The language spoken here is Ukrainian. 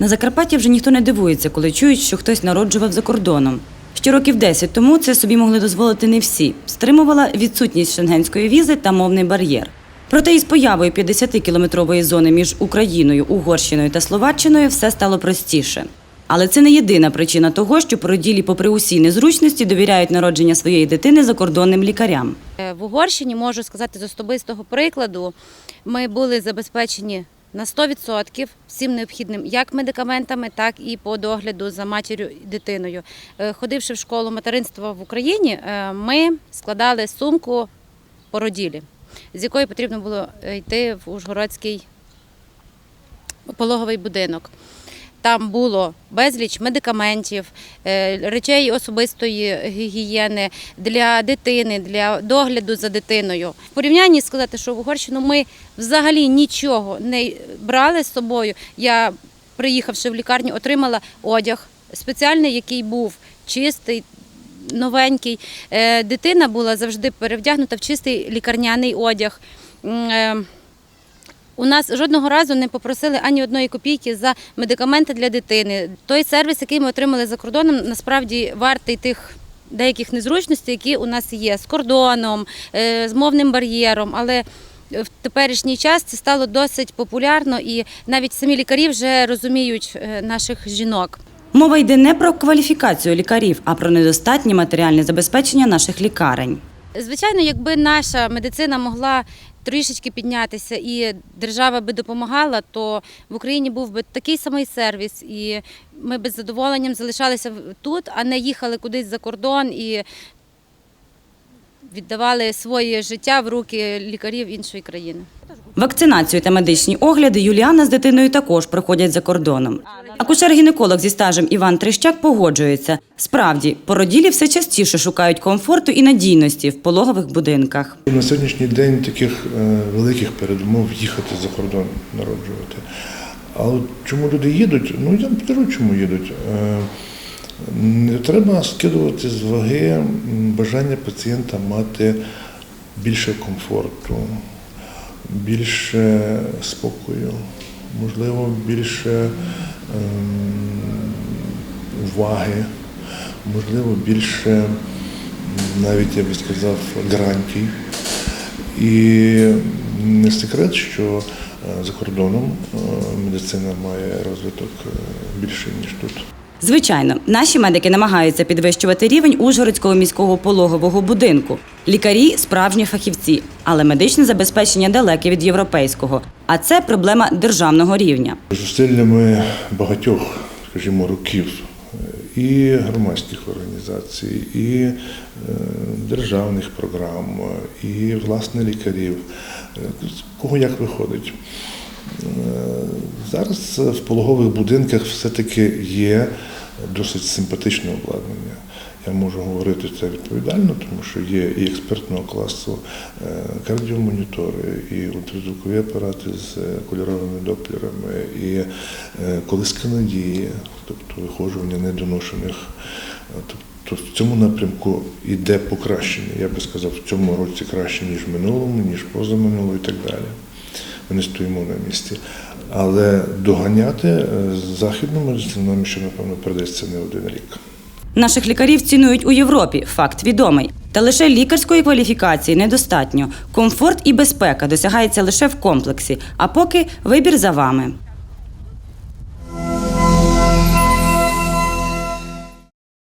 На Закарпатті вже ніхто не дивується, коли чують, що хтось народжував за кордоном. Ще років 10 тому це собі могли дозволити не всі. Стримувала відсутність шенгенської візи та мовний бар'єр. Проте із появою 50-кілометрової зони між Україною, Угорщиною та Словаччиною все стало простіше. Але це не єдина причина того, що породілі, попри усі незручності, довіряють народження своєї дитини закордонним лікарям. Е, В Угорщині можу сказати з особистого прикладу, ми були забезпечені на 100% всім необхідним як медикаментами, так і по догляду за матір'ю і дитиною. Е, Ходивши в школу материнства в Україні, е, ми складали сумку породілі, з якої потрібно було йти в Ужгородський пологовий будинок. Там було безліч медикаментів, е, речей особистої гігієни для дитини, для догляду за дитиною. В порівнянні сказати, що в Угорщину ми взагалі нічого не брали з собою. Я, приїхавши в лікарню, отримала одяг спеціальний, який був чистий. Новенький Е, дитина була завжди перевдягнута в чистий лікарняний одяг. У нас жодного разу не попросили ані одної копійки за медикаменти для дитини. Той сервіс, який ми отримали за кордоном, насправді вартий тих деяких незручностей, які у нас є з кордоном, е, з мовним бар'єром. Але в теперішній час це стало досить популярно, і навіть самі лікарі вже розуміють е, наших жінок. Мова йде не про кваліфікацію лікарів, а про недостатнє матеріальне забезпечення наших лікарень. Звичайно, якби наша медицина могла трішечки піднятися і держава би допомагала, то в Україні був би такий самий сервіс, і ми б з задоволенням залишалися тут, а не їхали кудись за кордон і віддавали своє життя в руки лікарів іншої країни. Вакцинацію та медичні огляди Юліана з дитиною також проходять за кордоном. Акушер-гінеколог зі стажем Іван Трещак погоджується. Справді, породілі все частіше шукають комфорту і надійності в пологових будинках. На сьогоднішній день таких е, великих передумов їхати за кордон народжувати. А от чому люди їдуть? Ну я вам скажу, чому їдуть. Не треба скидувати з ваги бажання пацієнта мати більше комфорту, більше спокою, можливо, більше ем, уваги, можливо, більше навіть я би сказав гарантій. І не секрет, що е, за кордоном е, медицина має розвиток е, більший, ніж тут. Звичайно, наші медики намагаються підвищувати рівень Ужгородського міського пологового будинку. Лікарі справжні фахівці, але медичне забезпечення далеке від європейського. А це проблема державного рівня. Зусиллями багатьох, скажімо, років і громадських організацій, і е, державних програм, і власне лікарів, е, кого як виходить. Е, Зараз в пологових будинках все-таки є досить симпатичне обладнання. Я можу говорити це відповідально, тому що є і експертного класу е, кардіомонітори, і ультразвукові апарати з е, кольоровими доплерами, і колиска надії, тобто вихожування недоношених. Тобто в цьому напрямку йде покращення. Я би сказав, в цьому році краще, ніж в минулому, ніж позаминулому і так далі. Ми не стоїмо на місці. Але доганяти е, західну медицину нам ще, напевно, придеться не один рік. Наших лікарів цінують у Європі. Факт відомий. Та лише лікарської кваліфікації недостатньо. Комфорт і безпека досягається лише в комплексі. А поки вибір за вами.